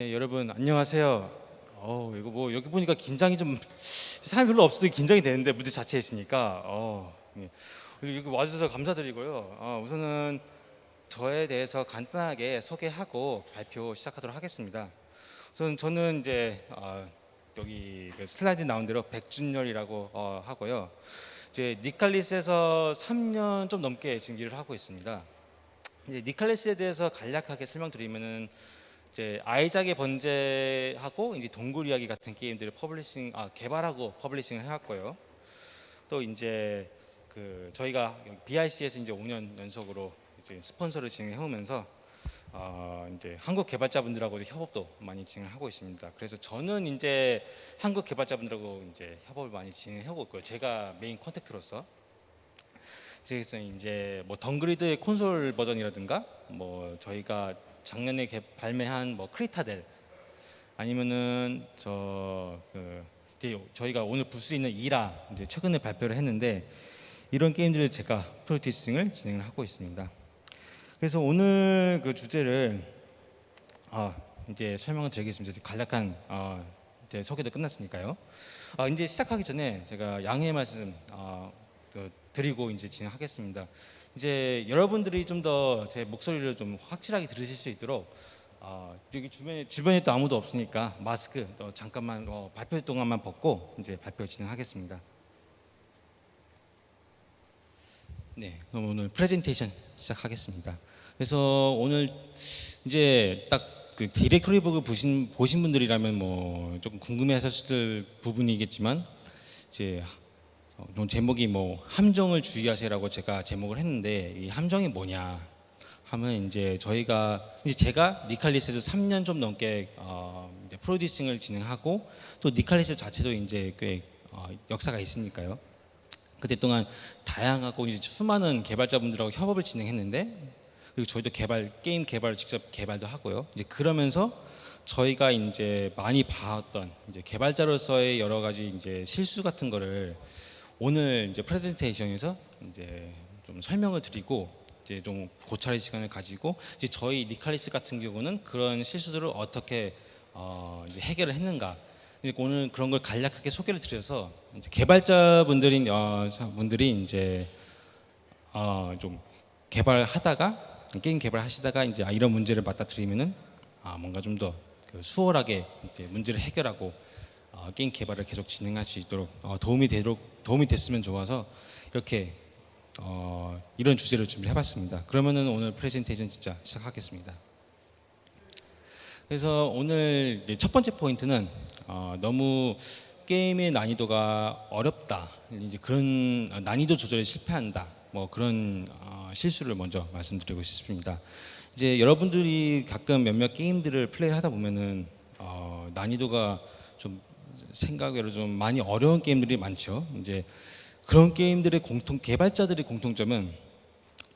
네, 여러분 안녕하세요. 어 이거 뭐 여기 보니까 긴장이 좀 사람이 별로 없어도 긴장이 되는데 무대 자체에 있으니까 어 예. 여기 와주셔서 감사드리고요. 어, 우선은 저에 대해서 간단하게 소개하고 발표 시작하도록 하겠습니다. 우선 저는 이제 어, 여기 그 슬라이드 나온 대로 백준열이라고 어, 하고요. 이제 니칼리스에서 3년 좀 넘게 지금 일을 하고 있습니다. 이제 니칼리스에 대해서 간략하게 설명드리면은 이제 아이작의 번제하고 이제 동굴 이야기 같은 게임들을 퍼블리싱 아 개발하고 퍼블리싱을 해왔고요. 또 이제 그 저희가 BIC에서 이제 5년 연속으로 이제 스폰서를 진행해오면서 어 이제 한국 개발자분들하고 협업도 많이 진행하고 있습니다. 그래서 저는 이제 한국 개발자분들하고 이제 협업을 많이 진행하고 있고요. 제가 메인 컨택트로서 그래서 이제 뭐 덩그리드의 콘솔 버전이라든가 뭐 저희가 작년에 개- 발매한 뭐 크리타델 아니면은 저그 저희가 오늘 볼 수 있는 이라 이제 최근에 발표를 했는데 이런 게임들을 제가 프로듀싱을 진행을 하고 있습니다. 그래서 오늘 그 주제를 아 이제 설명을 드리겠습니다. 간략한 어, 이제 소개도 끝났으니까요. 아, 이제 시작하기 전에 제가 양해 말씀 어, 그 드리고 이제 진행하겠습니다. 이제 여러분들이 좀 더 제 목소리를 좀 확실하게 들으실 수 있도록 어, 여기 주변에 주변에 또 아무도 없으니까 마스크 어, 잠깐만 어, 발표 동안만 벗고 이제 발표 진행하겠습니다. 네, 그럼 오늘 프레젠테이션 시작하겠습니다. 그래서 오늘 이제 딱 그 디렉토리 북을 보신 보신 분들이라면 뭐 조금 궁금해하셨을 부분이겠지만 이제 어, 좀 제목이 뭐 함정을 주의하세요라고 제가 제목을 했는데 이 함정이 뭐냐 하면 이제 저희가 이제 제가 니칼리스에서 3년 좀 넘게 어, 이제 프로듀싱을 진행하고 또 니칼리스 자체도 이제 꽤 어, 역사가 있으니까요. 그때 동안 다양하고 이제 수많은 개발자분들하고 협업을 진행했는데 그리고 저희도 개발 게임 개발을 직접 개발도 하고요. 이제 그러면서 저희가 이제 많이 봐왔던 이제 개발자로서의 여러 가지 이제 실수 같은 거를 오늘 이제 프레젠테이션에서 이제 좀 설명을 드리고 이제 좀 고찰의 시간을 가지고 이제 저희 니칼리스 같은 경우는 그런 실수들을 어떻게 어 이제 해결을 했는가. 오늘 그런 걸 간략하게 소개를 드려서 이제 개발자분들이 어 분들이 이제 어 좀 개발하다가 게임 개발하시다가 이제 아, 이런 문제를 맞닥뜨리면은 아 뭔가 좀 더 수월하게 이제 문제를 해결하고 어, 게임 개발을 계속 진행할 수 있도록 어, 도움이 되도록 도움이 됐으면 좋아서 이렇게 어, 이런 주제를 준비해봤습니다. 그러면은 오늘 프레젠테이션 진짜 시작하겠습니다. 그래서 오늘 첫 번째 포인트는 어, 너무 게임의 난이도가 어렵다. 이제 그런 난이도 조절에 실패한다. 뭐 그런 어, 실수를 먼저 말씀드리고 싶습니다. 이제 여러분들이 가끔 몇몇 게임들을 플레이하다 보면은 어, 난이도가 좀 생각외로 좀 많이 어려운 게임들이 많죠. 이제 그런 게임들의 공통 개발자들의 공통점은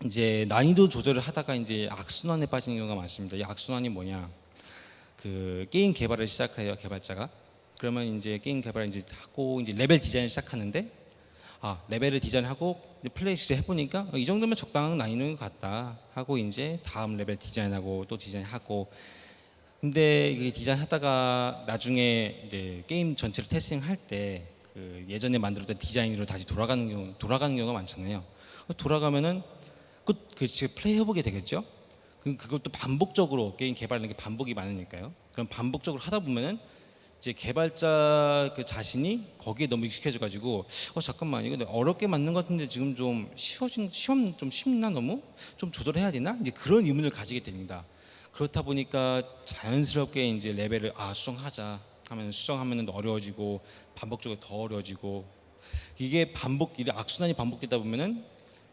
이제 난이도 조절을 하다가 이제 악순환에 빠지는 경우가 많습니다. 이 악순환이 뭐냐? 그 게임 개발을 시작해요 개발자가. 그러면 이제 게임 개발을 이제 하고 이제 레벨 디자인을 시작하는데 아 레벨을 디자인하고 플레이 시작 해보니까 어, 이 정도면 적당한 난이도인 것 같다 하고 이제 다음 레벨 디자인하고 또 디자인하고 근데 이게 디자인 하다가 나중에 이제 게임 전체를 테스팅할 때 그 예전에 만들었던 디자인으로 다시 돌아가는 경우 돌아가는 경우가 많잖아요. 돌아가면은 끝그 지금 플레이 해보게 되겠죠. 그 그걸 또 반복적으로 게임 개발하는 게 반복이 많으니까요. 그럼 반복적으로 하다 보면은 이제 개발자 그 자신이 거기에 너무 익숙해져 가지고 어 잠깐만 이거 어렵게 만든 것 같은데 지금 좀 쉬워진 시험 좀 쉽나 너무 좀 조절해야 되나 이제 그런 의문을 가지게 됩니다. 그렇다 보니까 자연스럽게 이제 레벨을 아 수정하자 하면 수정하면 어려워지고 반복적으로 더 어려워지고 이게 반복 이래 악순환이 반복되다 보면은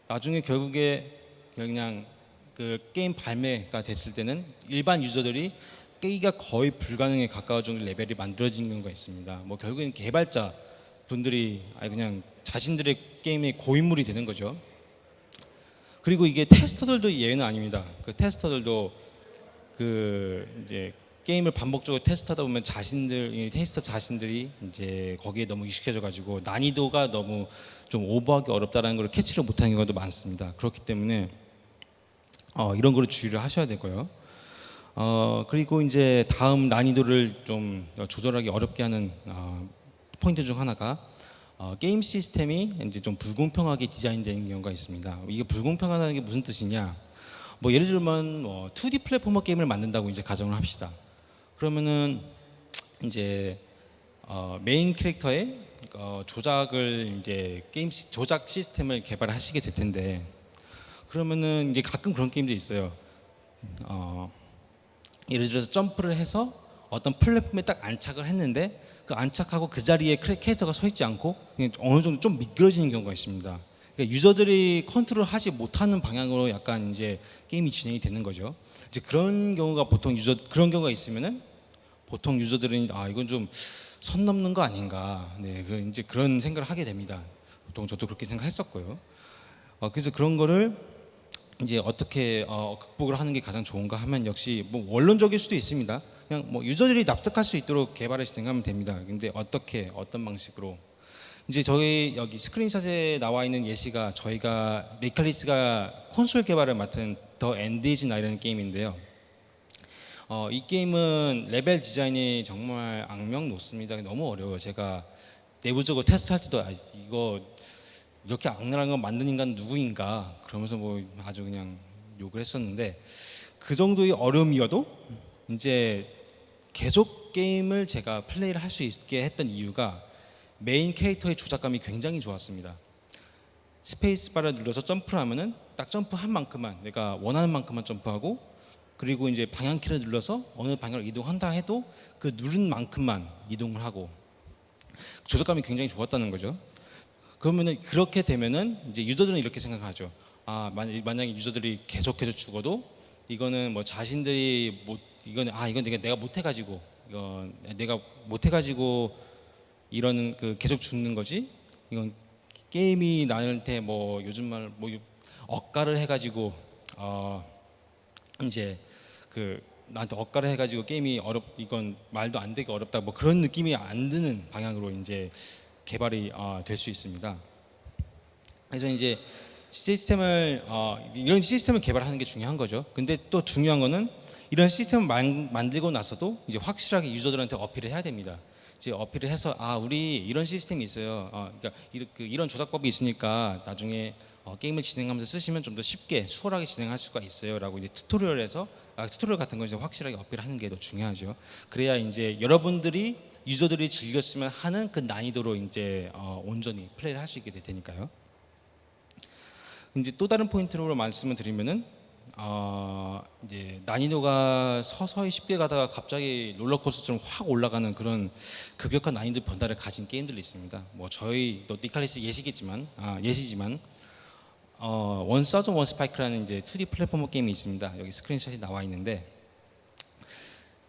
나중에 결국에 그냥 그 게임 발매가 됐을 때는 일반 유저들이 깨기가 거의 불가능에 가까워 정도 레벨이 만들어진 경우가 있습니다. 뭐 결국엔 개발자 분들이 아예 그냥 자신들의 게임의 고인물이 되는 거죠. 그리고 이게 테스터들도 예외는 아닙니다. 그 테스터들도 그 이제 게임을 반복적으로 테스트하다 보면 자신들 이 테스터 자신들이 이제 거기에 너무 익숙해져 가지고 난이도가 너무 좀 오버하기 어렵다라는 걸 캐치를 못하는 경우도 많습니다. 그렇기 때문에 어, 이런 거를 주의를 하셔야 되고요. 어 그리고 이제 다음 난이도를 좀 조절하기 어렵게 하는 어, 포인트 중 하나가 어, 게임 시스템이 이제 좀 불공평하게 디자인되는 경우가 있습니다. 이게 불공평하다는 게 무슨 뜻이냐? 뭐 예를 들면 뭐 2D 플랫포머 게임을 만든다고 이제 가정을 합시다. 그러면은 이제 어, 메인 캐릭터의 어, 조작을 이제 게임 시, 조작 시스템을 개발하시게 될 텐데 그러면은 이제 가끔 그런 게임도 있어요. 어, 예를 들어서 점프를 해서 어떤 플랫폼에 딱 안착을 했는데 그 안착하고 그 자리에 캐릭터가 서 있지 않고 어느 정도 좀 미끄러지는 경우가 있습니다. 그러니까 유저들이 컨트롤하지 못하는 방향으로 약간 이제 게임이 진행이 되는 거죠. 이제 그런 경우가 보통 유저 그런 경우가 있으면은 보통 유저들은 아 이건 좀 선 넘는 거 아닌가. 네, 그 이제 그런 생각을 하게 됩니다. 보통 저도 그렇게 생각했었고요. 어, 그래서 그런 거를 이제 어떻게 어, 극복을 하는 게 가장 좋은가 하면 역시 뭐 원론적일 수도 있습니다. 그냥 뭐 유저들이 납득할 수 있도록 개발을 진행하면 됩니다. 근데 어떻게 어떤 방식으로 이제 저희 여기 스크린샷에 나와 있는 예시가 저희가 리칼리스가 콘솔 개발을 맡은 더 엔디지 나이라는 게임인데요. 어, 이 게임은 레벨 디자인이 정말 악명 높습니다. 너무 어려워요. 제가 내부적으로 테스트할 때도 아, 이거 이렇게 악랄한 거 만든 인간 누구인가 그러면서 뭐 아주 그냥 욕을 했었는데 그 정도의 어려움이어도 이제 계속 게임을 제가 플레이를 할 수 있게 했던 이유가 메인 캐릭터의 조작감이 굉장히 좋았습니다. 스페이스 바를 눌러서 점프를 하면은 딱 점프한 만큼만 내가 원하는 만큼만 점프하고 그리고 이제 방향키를 눌러서 어느 방향으로 이동한다 해도 그 누른 만큼만 이동을 하고 조작감이 굉장히 좋았다는 거죠. 그러면은 그렇게 되면은 이제 유저들은 이렇게 생각하죠. 아 만- 만약에 유저들이 계속해서 죽어도 이거는 뭐 자신들이 못 이거는 아 이건 내가 내가 못해가지고 이건 내가 못해가지고 이러는 그 계속 죽는 거지. 이건 게임이 나한테 뭐 요즘 말 뭐 억가를 해가지고 어 이제 그 나한테 억가를 해가지고 게임이 어렵 이건 말도 안 되게 어렵다 뭐 그런 느낌이 안 드는 방향으로 이제 개발이 어, 될 수 있습니다. 그래서 이제 시스템을 어, 이런 시스템을 개발하는 게 중요한 거죠. 근데 또 중요한 거는 이런 시스템을 만, 만들고 나서도 이제 확실하게 유저들한테 어필을 해야 됩니다. 이제 어필을 해서 아 우리 이런 시스템이 있어요. 어, 그러니까 이런, 그, 이런 조작법이 있으니까 나중에 어, 게임을 진행하면서 쓰시면 좀 더 쉽게 수월하게 진행할 수가 있어요라고 이제 튜토리얼에서 아, 튜토리얼 같은 거 이제 확실하게 어필하는 게 더 중요하죠. 그래야 이제 여러분들이 유저들이 즐겼으면 하는 그 난이도로 이제 어, 온전히 플레이를 할 수 있게 될 테니까요. 이제 또 다른 포인트로 말씀을 드리면은 어, 이제 난이도가 서서히 쉽게 가다가 갑자기 롤러코스터처럼 확 올라가는 그런 급격한 난이도 변화를 가진 게임들이 있습니다. 뭐 저희 또 니칼리스 예시겠지만 아, 예시지만 어, 원 서전 원 스파이크라는 이제 2D 플랫포머 게임이 있습니다. 여기 스크린샷이 나와 있는데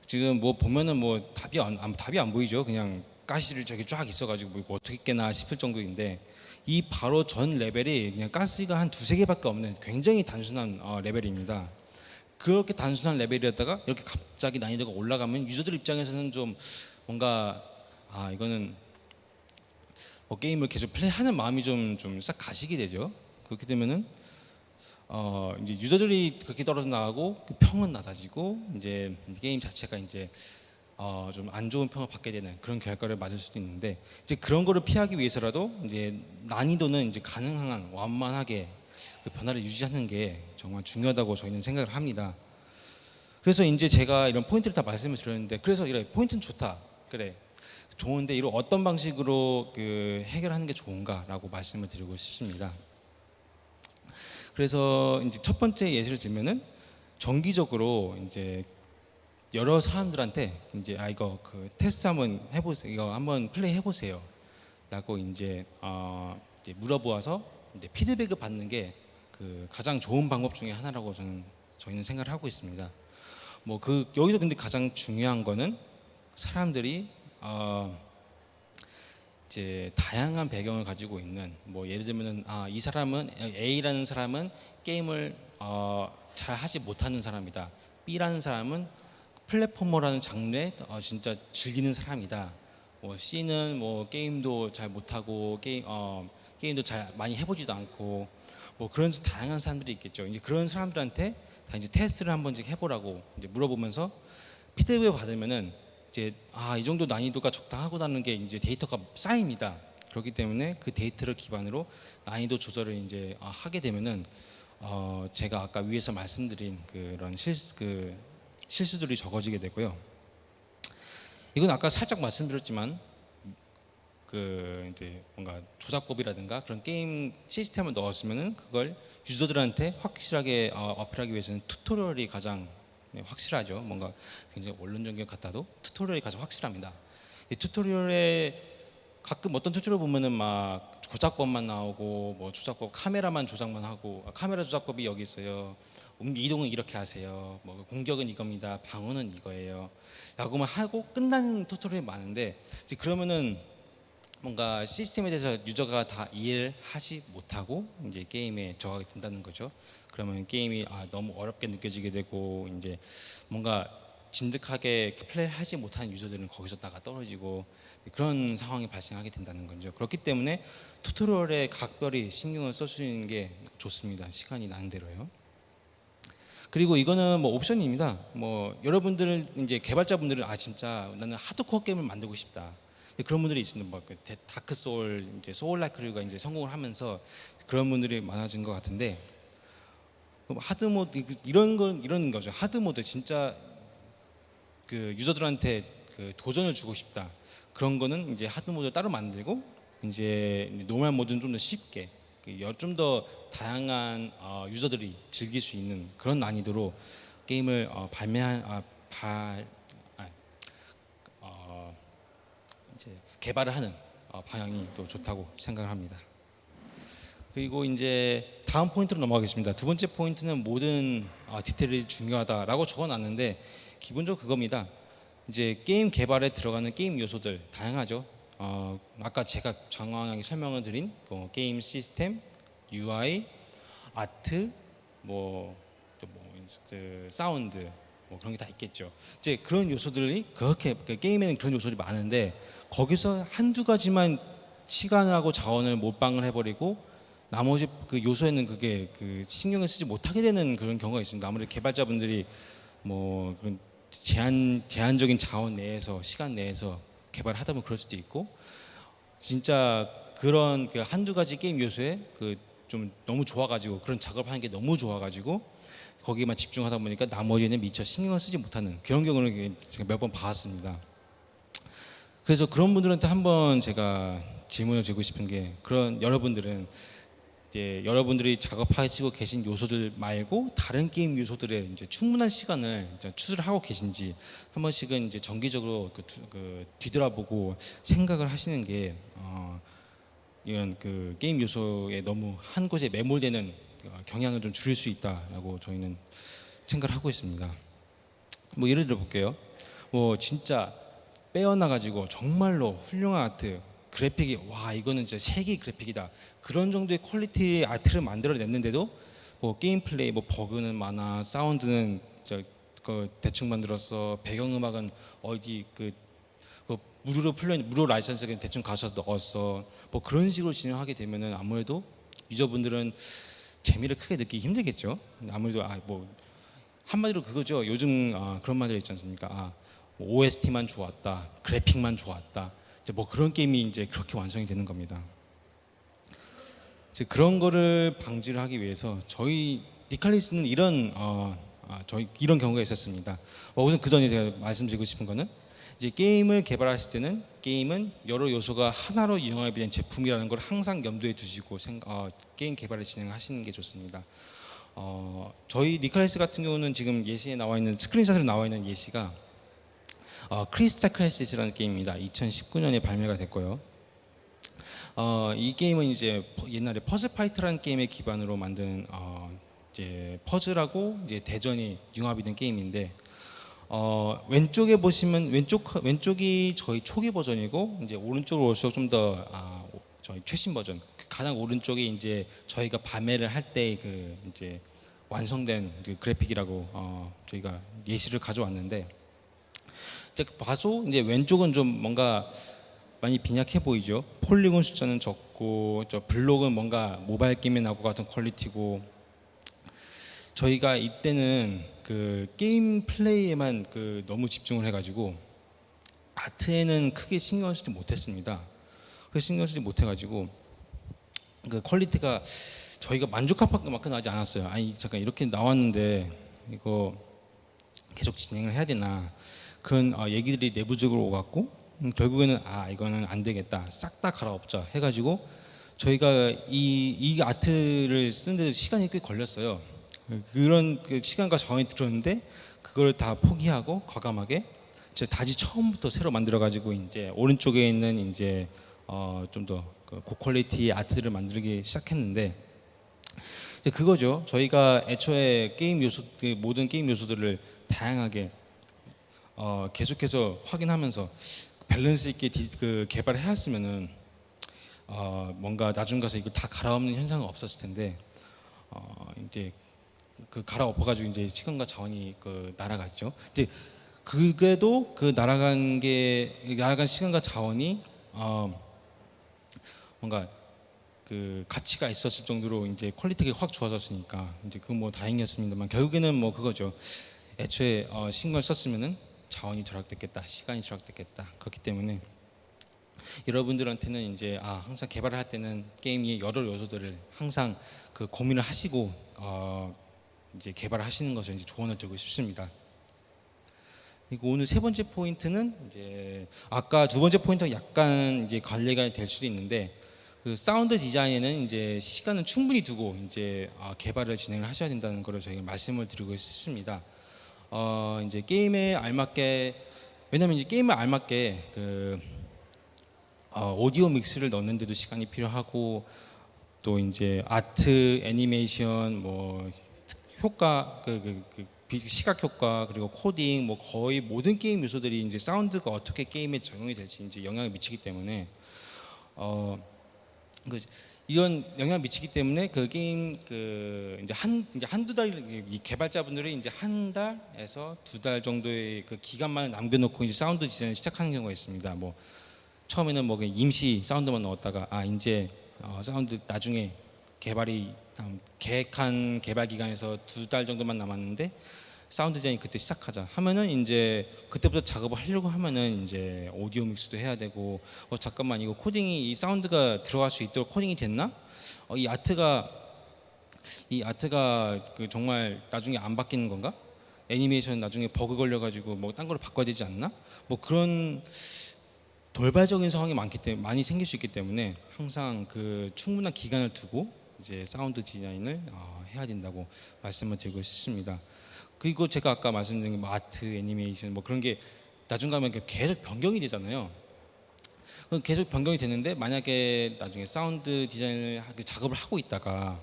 지금 뭐 보면은 뭐 답이 안, 안- 답이 안 보이죠. 그냥 가시를 저기 쫙 있어가지고 뭐 어떻게 깨나 싶을 정도인데 이 바로 전 레벨이 그냥 가스가 한 두세 개밖에 없는 굉장히 단순한 어, 레벨입니다. 그렇게 단순한 레벨이었다가 이렇게 갑자기 난이도가 올라가면 유저들 입장에서는 좀 뭔가 아 이거는 뭐 게임을 계속 플레이하는 마음이 좀 좀 싹 가시게 되죠. 그렇게 되면은 어 이제 유저들이 그렇게 떨어져 나가고 그 평은 낮아지고 이제 게임 자체가 이제 어 좀 안 좋은 평을 받게 되는 그런 결과를 맞을 수도 있는데 이제 그런 거를 피하기 위해서라도 이제 난이도는 이제 가능한 한 완만하게 그 변화를 유지하는 게 정말 중요하다고 저희는 생각을 합니다. 그래서 이제 제가 이런 포인트를 다 말씀을 드렸는데 그래서 이래 포인트는 좋다 그래 좋은데 이런 어떤 방식으로 그 해결하는 게 좋은가라고 말씀을 드리고 싶습니다. 그래서 이제 첫 번째 예시를 들면은 정기적으로 이제 여러 사람들한테 이제 아 이거 그 테스트 한번 해보세요 이거 한번 플레이 해보세요 라고 이제 어 이제 물어보아서 이제 피드백을 받는 게 그 가장 좋은 방법 중에 하나라고 저는 저희는 생각을 하고 있습니다. 뭐 그 여기서 근데 가장 중요한 거는 사람들이 어 이제 다양한 배경을 가지고 있는 뭐 예를 들면은 아 이 사람은 A라는 사람은 게임을 어, 잘 하지 못하는 사람이다. B라는 사람은 플랫포머라는 장르에 어, 진짜 즐기는 사람이다. 뭐 C는 뭐 게임도 잘 못하고 게임 어, 게임도 잘 많이 해보지도 않고 뭐 그런 다양한 사람들이 있겠죠. 이제 그런 사람들한테 다 이제 테스트를 한번 이제 해보라고 이제 물어보면서 피드백을 받으면은 이제 아 이 정도 난이도가 적당하고나는 게 이제 데이터가 쌓입니다. 그렇기 때문에 그 데이터를 기반으로 난이도 조절을 이제 아, 하게 되면은 어 제가 아까 위에서 말씀드린 그런 실그 실수들이 적어지게 되고요. 이건 아까 살짝 말씀드렸지만 그 이제 뭔가 조작법이라든가 그런 게임 시스템을 넣었으면은 그걸 유저들한테 확실하게 어, 어필하기 위해서는 튜토리얼이 가장 네, 확실하죠. 뭔가 굉장히 원론적인 것 같아도 튜토리얼이 가장 확실합니다. 이 튜토리얼에 가끔 어떤 튜토리얼 보면은 막 조작법만 나오고 뭐 조작법 카메라만 조작만 하고 아, 카메라 조작법이 여기 있어요. 음, 이동은 이렇게 하세요. 뭐 공격은 이겁니다. 방어는 이거예요. 라고만 하고 끝나는 튜토리얼이 많은데 그러면은 뭔가 시스템에 대해서 유저가 다 이해를 하지 못하고 이제 게임에 저하게 된다는 거죠. 그러면 게임이 아, 너무 어렵게 느껴지게 되고 이제 뭔가 진득하게 플레이를 하지 못하는 유저들은 거기서 나가 떨어지고 그런 상황이 발생하게 된다는 거죠. 그렇기 때문에 튜토리얼에 각별히 신경을 써주는 게 좋습니다. 시간이 나는 대로요. 그리고 이거는 뭐 옵션입니다. 뭐 여러분들 이제 개발자분들은 아 진짜 나는 하드코어 게임을 만들고 싶다. 그런 분들이 있습니다. 뭐그 다크 소울 이제 소울 라이크류가 이제 성공을 하면서 그런 분들이 많아진 것 같은데 뭐 하드 모드 이런 건 이런 거죠. 하드 모드 진짜 그 유저들한테 그 도전을 주고 싶다. 그런 거는 이제 하드 모드 따로 만들고 이제 노멀 모드는 좀 더 쉽게 그 좀 더 다양한 어, 유저들이 즐길 수 있는 그런 난이도로 게임을 어, 발매한 아, 발 아, 어, 이제 개발을 하는 어, 방향이 또 좋다고 생각을 합니다. 그리고 이제 다음 포인트로 넘어가겠습니다. 두 번째 포인트는 모든 어, 디테일이 중요하다라고 적어놨는데 기본적으로 그겁니다. 이제 게임 개발에 들어가는 게임 요소들 다양하죠. 어, 아까 제가 정확하게 설명을 드린 그 게임 시스템, UI, 아트, 뭐, 또 뭐, 그 사운드, 뭐 그런 게 다 있겠죠. 이제 그런 요소들이 그렇게 그 게임에는 그런 요소들이 많은데 거기서 한두 가지만 시간하고 자원을 몰빵을 해버리고 나머지 그 요소에는 그게 그 신경을 쓰지 못하게 되는 그런 경우가 있습니다. 아무래도 개발자분들이 뭐 그런 제한 제한적인 자원 내에서 시간 내에서 개발하다 보면 그럴 수도 있고 진짜 그런 그 한두 가지 게임 요소에 그 좀 너무 좋아가지고 그런 작업하는 게 너무 좋아가지고 거기만 집중하다 보니까 나머지는 미처 신경을 쓰지 못하는 그런 경우는 제가 몇번 봐왔습니다. 그래서 그런 분들한테 한번 제가 질문을 드리고 싶은 게 그런 여러분들은 이제 여러분들이 작업하시고 계신 요소들 말고 다른 게임 요소들에 이제 충분한 시간을 이제 투자를 하고 계신지 한 번씩은 이제 정기적으로 그, 투- 그 뒤돌아보고 생각을 하시는 게 어, 이런 그 게임 요소에 너무 한 곳에 매몰되는 어, 경향을 좀 줄일 수 있다라고 저희는 생각을 하고 있습니다. 뭐 예를 들어 볼게요. 뭐 진짜 빼어나 가지고 정말로 훌륭한 아트 그래픽이 와 이거는 진짜 세계 그래픽이다 그런 정도의 퀄리티의 아트를 만들어냈는데도 뭐 게임 플레이 뭐 버그는 많아 사운드는 저그 대충 만들었어 배경 음악은 어디 그, 그 무료로 풀려 무료 라이선스 그냥 대충 가셔서 넣었어 뭐 그런 식으로 진행하게 되면은 아무래도 유저분들은 재미를 크게 느끼기 힘들겠죠 아무래도 아 뭐 한마디로 그거죠. 요즘 아, 그런 말들 있지 않습니까? 아, 뭐 OST만 좋았다, 그래픽만 좋았다. 이제 뭐 그런 게임이 이제 그렇게 완성이 되는 겁니다. 이제 그런 거를 방지를 하기 위해서 저희 니칼리스는 이런 어, 아, 저희 이런 경우가 있었습니다. 어, 우선 그 전에 제가 말씀드리고 싶은 거는 이제 게임을 개발하실 때는 게임은 여러 요소가 하나로 융합이 된 제품이라는 걸 항상 염두에 두시고 생- 어, 게임 개발을 진행하시는 게 좋습니다. 어, 저희 니클래스 같은 경우는 지금 예시에 나와 있는 스크린샷으로 나와 있는 예시가 어, 크리스탈 클래시스라는 게임입니다. 2019년에 발매가 됐고요. 어, 이 게임은 이제 퍼- 옛날에 퍼즐 파이터라는 게임의 기반으로 만든 어, 이제 퍼즐하고 이제 대전이 융합이 된 게임인데 어, 왼쪽에 보시면 왼쪽 왼쪽이 저희 초기 버전이고 이제 오른쪽으로 올수록 좀더 아, 오- 저희 최신 버전 그 가장 오른쪽에 이제 저희가 발매를 할 때 그 이제 완성된 그 그래픽이라고 어, 저희가 예시를 가져왔는데 이제 봐서 이제 왼쪽은 좀 뭔가 많이 빈약해 보이죠. 폴리곤 숫자는 적고 저 블록은 뭔가 모바일 게임에 나고 같은 퀄리티고 저희가 이때는 그 게임 플레이에만 그 너무 집중을 해가지고 아트에는 크게 신경 쓰지 못했습니다. 그 신경 쓰지 못해가지고 그 퀄리티가 저희가 만족할 만큼 나지 않았어요. 아니 잠깐 이렇게 나왔는데 이거 계속 진행을 해야 되나 그런 어, 얘기들이 내부적으로 오갔고 음, 결국에는 아 이거는 안 되겠다 싹 다 갈아엎자 해가지고 저희가 이, 이 아트를 쓰는데 시간이 꽤 걸렸어요. 그런 그 시간과 자원이 들었는데 그걸 다 포기하고 과감하게 제 다시 처음부터 새로 만들어가지고 이제 오른쪽에 있는 이제 어, 좀 더 고퀄리티 아트들을 만들기 시작했는데 그거죠. 저희가 애초에 게임 요소 그 모든 게임 요소들을 다양하게 어, 계속해서 확인하면서 밸런스 있게 디, 그 개발해왔으면은 어, 뭔가 나중 가서 이거 다 갈아엎는 현상은 없었을 텐데 어, 이제 그 갈아엎어가지고 이제 시간과 자원이 그 날아갔죠. 이제 그게도 그 날아간 게 날아간 시간과 자원이 어, 뭔가 그 가치가 있었을 정도로 이제 퀄리티가 확 좋아졌으니까 이제 그 뭐 다행이었습니다만 결국에는 뭐 그거죠. 애초에 어, 신걸 썼으면은 자원이 절약됐겠다, 시간이 절약됐겠다. 그렇기 때문에 여러분들한테는 이제 아 항상 개발을 할 때는 게임의 여러 요소들을 항상 그 고민을 하시고 어, 이제 개발을 하시는 것을 이제 조언을 드리고 싶습니다. 그리고 오늘 세 번째 포인트는 이제 아까 두 번째 포인트가 약간 이제 관리가 될 수도 있는데 그 사운드 디자인에는 이제 시간을 충분히 두고 이제 아, 개발을 진행을 하셔야 된다는 것을 저희가 말씀을 드리고 싶습니다. 어 이제 게임에 알맞게 왜냐면 이제 게임에 알맞게 그 어, 오디오 믹스를 넣는데도 시간이 필요하고 또 이제 아트, 애니메이션, 뭐 효과, 그, 그, 그 비- 시각 효과 그리고 코딩 뭐 거의 모든 게임 요소들이 이제 사운드가 어떻게 게임에 적용이 될지 이제 영향을 미치기 때문에 어그 이런 영향을 미치기 때문에 그 게임 그 이제 한 이제 한두 달 이 개발자분들이 이제 한 달에서 두 달 정도의 그 기간만 남겨놓고 이제 사운드 디자인을 시작하는 경우가 있습니다. 뭐 처음에는 뭐 임시 사운드만 넣었다가 아 이제 어, 사운드 나중에 개발이 계획한 개발 기간에서 두 달 정도만 남았는데 사운드 디자인 그때 시작하자 하면은 이제 그때부터 작업을 하려고 하면은 이제 오디오 믹스도 해야 되고 어 잠깐만 이거 코딩이 이 사운드가 들어갈 수 있도록 코딩이 됐나? 어, 이 아트가 이 아트가 그 정말 나중에 안 바뀌는 건가? 애니메이션 나중에 버그 걸려가지고 뭐 딴 걸로 바꿔야 되지 않나? 뭐 그런 돌발적인 상황이 많기 때문에 많이 생길 수 있기 때문에 항상 그 충분한 기간을 두고 이제 사운드 디자인을 어, 해야 된다고 말씀을 드리고 싶습니다. 그리고 제가 아까 말씀드린 뭐 아트, 애니메이션 뭐 그런 게 나중 가면 계속 변경이 되잖아요. 계속 변경이 되는데 만약에 나중에 사운드 디자인을 하- 그 작업을 하고 있다가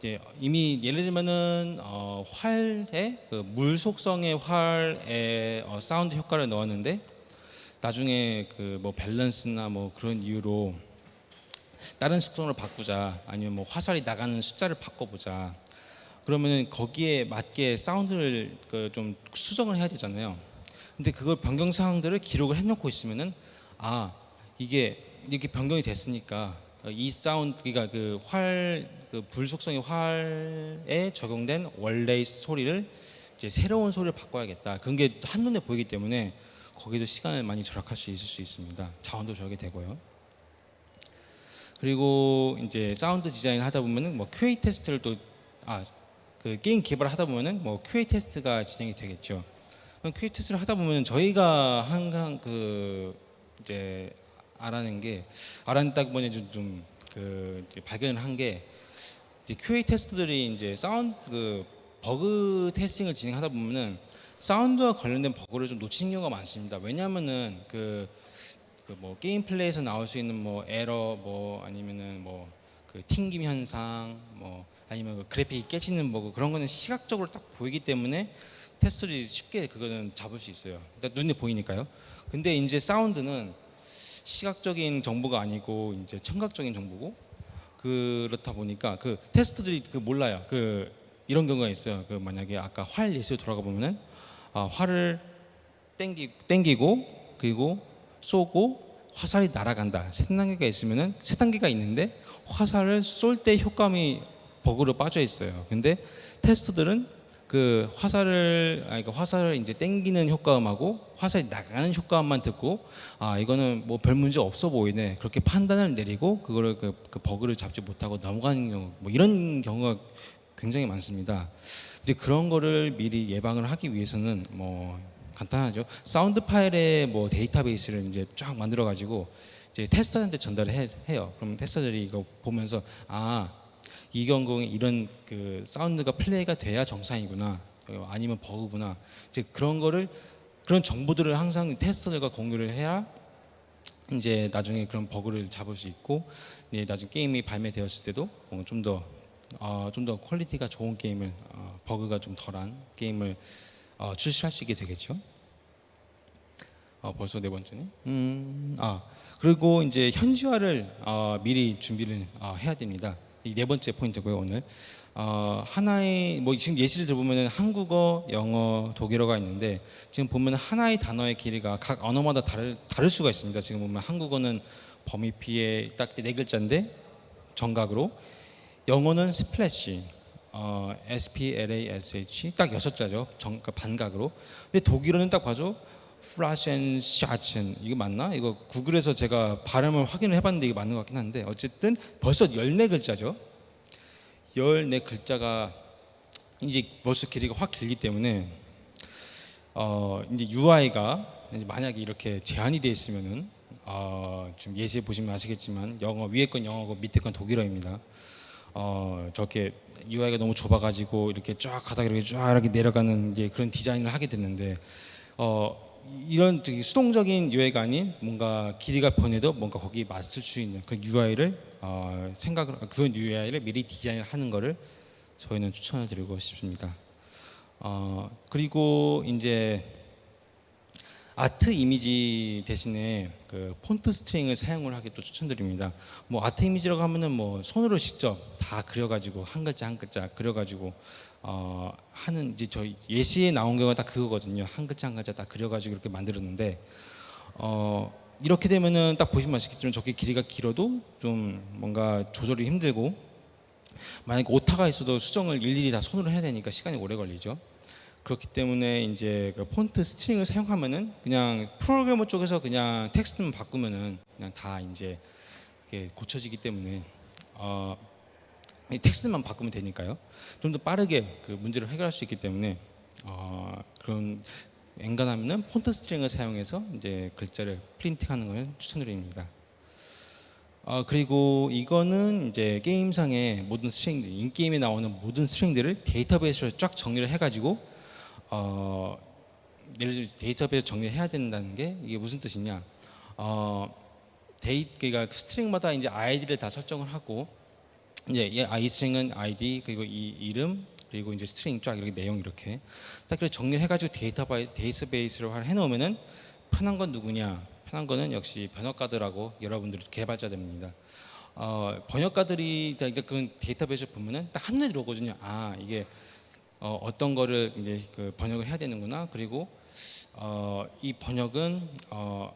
이제 이미 예를 들면은 어, 활에 그물 속성의 활에 어, 사운드 효과를 넣었는데 나중에 그 뭐 밸런스나 뭐 그런 이유로 다른 속성을 바꾸자 아니면 뭐 화살이 나가는 숫자를 바꿔보자 그러면은 거기에 맞게 사운드를 그 좀 수정을 해야 되잖아요. 근데 그걸 변경 사항들을 기록을 해놓고 있으면은 아 이게 이렇게 변경이 됐으니까 이 사운드 그러니까 그활그 불속성의 활에 적용된 원래의 소리를 이제 새로운 소리를 바꿔야겠다. 그런 게 한눈에 보이기 때문에 거기도 시간을 많이 절약할 수 있을 수 있습니다. 자원도 절약이 되고요. 그리고 이제 사운드 디자인 하다 보면은 뭐 QA 테스트를 또 아 그 게임 개발을 하다 보면은 뭐 QA 테스트가 진행이 되겠죠. 그럼 QA 테스트를 하다 보면은 저희가 항상 그 이제 알아낸 게 알아냈다 보니 좀그 발견을 한 게 QA 테스트들이 이제 사운드 그 버그 테스팅을 진행하다 보면은 사운드와 관련된 버그를 좀 놓치는 경우가 많습니다. 왜냐하면은 그 그 뭐 게임 플레이에서 나올 수 있는 뭐 에러 뭐 아니면은 뭐 그 튕김 현상 뭐 아니면 그 그래픽이 깨지는 버그 그런 거는 시각적으로 딱 보이기 때문에 테스트들이 쉽게 그거는 잡을 수 있어요. 일단 눈에 보이니까요. 근데 이제 사운드는 시각적인 정보가 아니고 이제 청각적인 정보고 그렇다 보니까 그 테스트들이 그 몰라요. 그 이런 경우가 있어요. 그 만약에 아까 활 예시로 돌아가 보면은 아, 활을 땡기 땡기고 그리고 쏘고 화살이 날아간다. 세 단계가 있으면은 세 단계가 있는데 화살을 쏠 때 효과음이 버그로 빠져 있어요. 근데 테스터들은 그 화살을 아니 그 화살을 이제 땡기는 효과음하고 화살이 나가는 효과음만 듣고 아 이거는 뭐 별 문제 없어 보이네 그렇게 판단을 내리고 그거를 그, 그 버그를 잡지 못하고 넘어가는 경우 뭐 이런 경우가 굉장히 많습니다. 이제 그런 거를 미리 예방을 하기 위해서는 뭐 간단하죠. 사운드 파일의 뭐 데이터베이스를 이제 쫙 만들어 가지고 이제 테스터한테 전달을 해, 해요. 그럼 테스터들이 이거 보면서 아 이경공에 이런 그 사운드가 플레이가 돼야 정상이구나 어, 아니면 버그구나 이제 그런 거를 그런 정보들을 항상 테스터들과 공유를 해야 이제 나중에 그런 버그를 잡을 수 있고 이제 나중에 게임이 발매되었을 때도 어, 좀더 어, 퀄리티가 좋은 게임을 어, 버그가 좀 덜한 게임을 어, 출시할 수 있게 되겠죠. 어, 벌써 네 번째네. 음, 아 그리고 이제 현지화를 어, 미리 준비를 어, 해야 됩니다. 이 네 번째 포인트고요 오늘. 어, 하나의 뭐 지금 예시를 들어보면 한국어, 영어, 독일어가 있는데 지금 보면 하나의 단어의 길이가 각 언어마다 다를 다를 수가 있습니다. 지금 보면 한국어는 범위 피해 딱 네 글자인데 정각으로 영어는 스플래시 어, S P L A S H 딱 여섯 자죠. 정, 그러니까 반각으로. 근데 독일어는 딱 봐줘. 플라셴 샤첸 이거 맞나? 이거 구글에서 제가 발음을 확인을 해봤는데 이게 맞는 것 같긴 한데 어쨌든 벌써 14글자죠. 14글자가 이제 벌써 길이가 확 길기 때문에 어 이제 UI가 만약에 이렇게 제한이 되어 있으면은 어 지금 예시에 보시면 아시겠지만 영어 위에 건 영어고 밑에 건 독일어입니다. 어 저렇게 UI가 너무 좁아가지고 이렇게 쫙 가다가 이렇게 쫙 이렇게 내려가는 이제 그런 디자인을 하게 됐는데 어 이런 수동적인 UI가 아닌 뭔가 길이가 변해도 뭔가 거기 맞을 수 있는 그런 UI를 어, 생각을 그런 UI를 미리 디자인을 하는 거를 저희는 추천을 드리고 싶습니다. 어, 그리고 이제 아트 이미지 대신에 그 폰트 스트링을 사용을 하기 또 추천드립니다. 뭐 아트 이미지라고 하면은 뭐 손으로 직접 다 그려가지고 한 글자 한 글자 그려가지고 어 하는 이제 저희 예시에 나온 경우가 딱 그거거든요. 한 글자 한 글자 다 그려가지고 이렇게 만들었는데 어 이렇게 되면은 딱 보시면 아시겠지만 저게 길이가 길어도 좀 뭔가 조절이 힘들고 만약에 오타가 있어도 수정을 일일이 다 손으로 해야 되니까 시간이 오래 걸리죠. 그렇기 때문에 이제 그 폰트 스트링을 사용하면은 그냥 프로그래머 쪽에서 그냥 텍스트만 바꾸면은 그냥 다 이제 고쳐지기 때문에 어, 이 텍스트만 바꾸면 되니까요. 좀 더 빠르게 그 문제를 해결할 수 있기 때문에 어, 그런 엔간하면은 폰트 스트링을 사용해서 이제 글자를 프린팅하는 걸 추천드립니다. 어, 그리고 이거는 이제 게임상의 모든 스트링들, 인게임에 나오는 모든 스트링들을 데이터베이스로 쫙 정리를 해가지고 어, 예를 들어 데이터베이스 정리를 해야 된다는 게 이게 무슨 뜻이냐? 어, 데이 그러니까 스트링마다 이제 아이디를 다 설정을 하고 이제 이 아이 스트링은 아이디 그리고 이 이름 그리고 이제 스트링 쫙 이렇게 내용 이렇게 딱 그렇게 정리해가지고 데이터 바이 데이터베이스로 해놓으면은 편한 건 누구냐? 편한 거는 역시 번역가들하고 여러분들 개발자들입니다. 어, 번역가들이 그러니까 그 데이터베이스 보면은 딱 한눈에 들어오거든요. 아 이게 어, 어떤 거를 이제 그 번역을 해야 되는구나. 그리고 어, 이 번역은 어,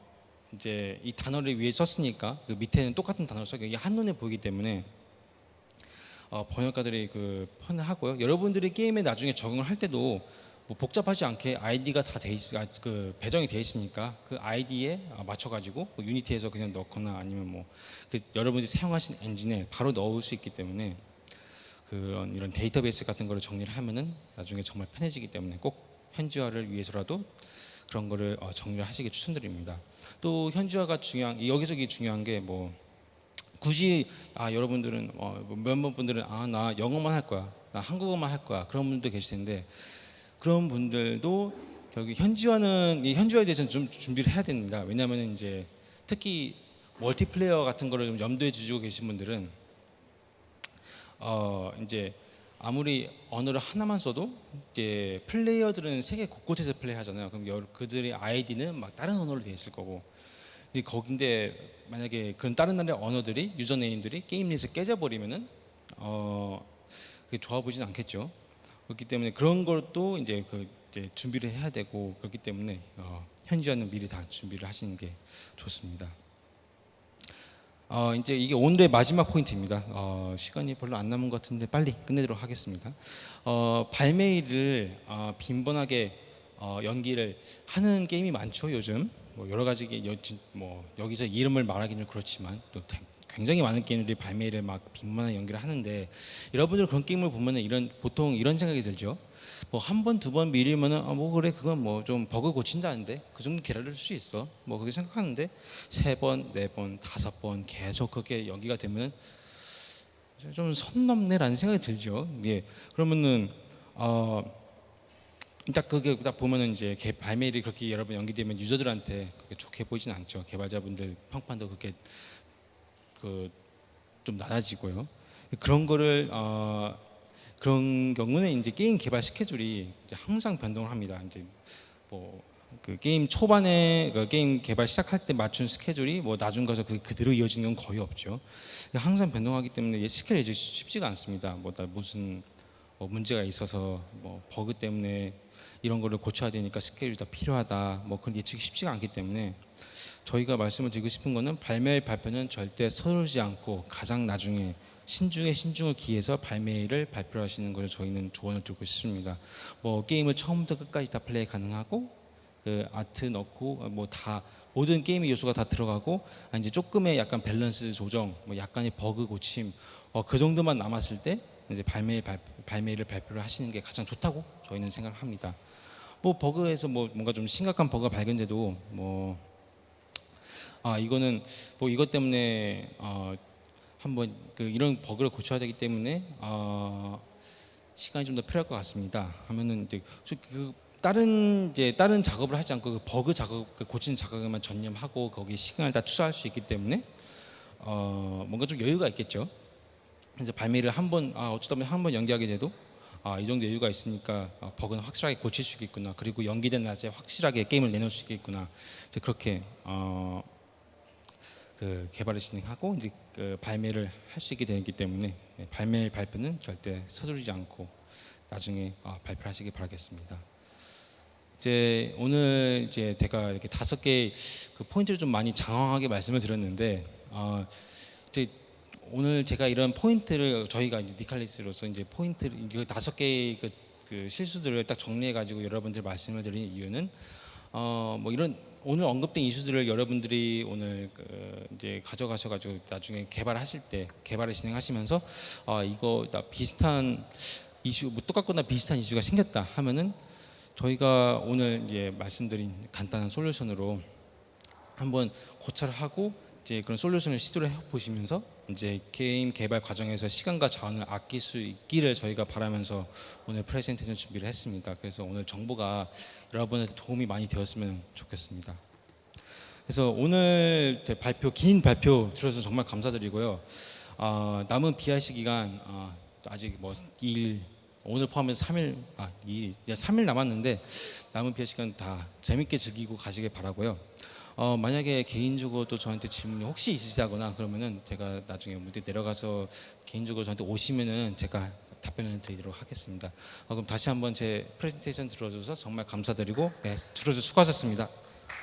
이제 이 단어를 위해 썼으니까 그 밑에는 똑같은 단어를 써게 이게 한눈에 보이기 때문에 어, 번역가들이 그 편하고요. 여러분들이 게임에 나중에 적응을 할 때도 뭐 복잡하지 않게 아이디가 다 돼 있, 아, 그 배정이 돼 있으니까 그 아이디에 맞춰가지고 뭐 유니티에서 그냥 넣거나 아니면 뭐 그 여러분들이 사용하신 엔진에 바로 넣을 수 있기 때문에 그런 이런 데이터베이스 같은 거를 정리를 하면은 나중에 정말 편해지기 때문에 꼭 현지화를 위해서라도 그런 거를 어, 정리를 하시기 추천드립니다. 또 현지화가 중요한 이게 중요한 게 뭐 굳이 아 여러분들은 어, 몇몇 분들은 아 나 영어만 할 거야, 나 한국어만 할 거야 그런 분도 계실 텐데 그런 분들도 결국 현지화는 이 현지화에 대해서는 좀 준비를 해야 됩니다. 왜냐하면 이제 특히 멀티플레이어 같은 거를 좀 염두에 두시고 계신 분들은 어 이제 아무리 언어를 하나만 써도 이제 플레이어들은 세계 곳곳에서 플레이하잖아요. 그럼 여- 그들의 아이디는 막 다른 언어로 돼 있을 거고. 근데 거긴데 만약에 그런 다른 나라의 언어들이 유저 네임들이 게임 내에서 깨져버리면은 어 그게 좋아 보진 않겠죠. 그렇기 때문에 그런 것도 이제 그 이제 준비를 해야 되고 그렇기 때문에 어, 현지화는 미리 다 준비를 하시는 게 좋습니다. 어, 이제 이게 오늘의 마지막 포인트입니다. 어, 시간이 별로 안 남은 것 같은데 빨리 끝내도록 하겠습니다. 어, 발매일을 어, 빈번하게 어, 연기를 하는 게임이 많죠 요즘. 뭐 여러 가지 뭐 여기서 이름을 말하기는 그렇지만 또 대- 굉장히 많은 게임들이 발매일을 막 빈번하게 연기를 하는데 여러분들 그런 게임을 보면은 이런 보통 이런 생각이 들죠. 뭐 한 번 두 번 미리면은 아, 뭐 그래 그건 뭐 좀 버그 고친다는데 그 정도 기다릴 수 있어 뭐 그렇게 생각하는데 세 번, 네 번, 다섯 번 계속 그렇게 연기가 되면 좀 선 넘네라는 생각이 들죠. 예 그러면은 어. 딱 그게 딱 보면은 이제 개- 발매일이 그렇게 여러 번 연기되면 유저들한테 그렇게 좋게 보이진 않죠. 개발자분들 평판도 그렇게 그 좀 낮아지고요. 그런 거를 어 그런 경우는 이제 게임 개발 스케줄이 이제 항상 변동을 합니다. 이제 뭐 그 게임 초반에 그 게임 개발 시작할 때 맞춘 스케줄이 뭐 나중 가서 그 그대로 이어지는 건 거의 없죠. 항상 변동하기 때문에 스케줄이 이제 쉽지가 않습니다. 뭐다 무슨 뭐 문제가 있어서 뭐 버그 때문에 이런 거를 고쳐야 되니까 스케줄이 더 필요하다. 뭐 그런 예측이 쉽지가 않기 때문에 저희가 말씀을 드리고 싶은 거는 발매일 발표는 절대 서두르지 않고 가장 나중에 신중에 신중을 기해서 발매일을 발표하시는 것을 저희는 조언을 드리고 싶습니다. 뭐 게임을 처음부터 끝까지 다 플레이 가능하고 그 아트 넣고 뭐 다 모든 게임의 요소가 다 들어가고 아, 이제 조금의 약간 밸런스 조정, 뭐 약간의 버그 고침 어, 그 정도만 남았을 때 이제 발매 발, 발매를 발표를 하시는 게 가장 좋다고 저희는 생각합니다. 뭐 버그에서 뭐 뭔가 좀 심각한 버그가 발견돼도 뭐 아 이거는 뭐 이것 때문에 어 한번 그 이런 버그를 고쳐야 되기 때문에 어 시간이 좀 더 필요할 것 같습니다. 하면은 이제 저- 그 다른 이제 다른 작업을 하지 않고 그 버그 작업 그 고치는 작업에만 전념하고 거기에 시간을 다 투자할 수 있기 때문에 어 뭔가 좀 여유가 있겠죠. 이제 발매를 한번 아 어쩌다 보면 한 번 연기하게 돼도 아 이 정도 여유가 있으니까 어, 버그는 확실하게 고칠 수 있겠구나. 그리고 연기된 날짜 확실하게 게임을 내놓을 수 있겠구나. 이제 그렇게 어, 그 개발을 진행하고 이제 그 발매를 할 수 있게 되기 때문에 네, 발매 발표는 절대 서두르지 않고 나중에 어, 발표를 하시기 바라겠습니다. 이제 오늘 이제 제가 이렇게 다섯 개의 그 포인트를 좀 많이 장황하게 말씀을 드렸는데 어, 이제 오늘 제가 이런 포인트를 저희가 이제 니칼리스로서 이제 포인트를 이거 다섯 개의 그, 그 실수들을 딱 정리해 가지고 여러분들 말씀을 드린 이유는 어 뭐 이런 오늘 언급된 이슈들을 여러분들이 오늘 그 이제 가져가셔 가지고 나중에 개발하실 때 개발을 진행하시면서 아 이거 나 비슷한 이슈 뭐 똑같거나 비슷한 이슈가 생겼다 하면은 저희가 오늘 이제 말씀드린 간단한 솔루션으로 한번 고찰을 하고 이제 그런 솔루션을 시도를 해 보시면서 이제 게임 개발 과정에서 시간과 자원을 아낄 수 있기를 저희가 바라면서 오늘 프레젠테이션 준비를 했습니다. 그래서 오늘 정보가 여러분한테 도움이 많이 되었으면 좋겠습니다. 그래서 오늘 대- 발표 긴 발표 들어서 정말 감사드리고요. 아, 남은 BRC 기간 아, 아직 뭐 2일 오늘 포함해서 3일 아 2일 3일 남았는데 남은 BRC 시간 다 재밌게 즐기고 가시길 바라고요. 어, 만약에 개인적으로 또 저한테 질문이 혹시 있으시다거나 그러면은 제가 나중에 무대 내려가서 개인적으로 저한테 오시면은 제가 답변을 드리도록 하겠습니다. 어, 그럼 다시 한번 제 프레젠테이션 들어줘서 정말 감사드리고 네, 들어줘서 수고하셨습니다.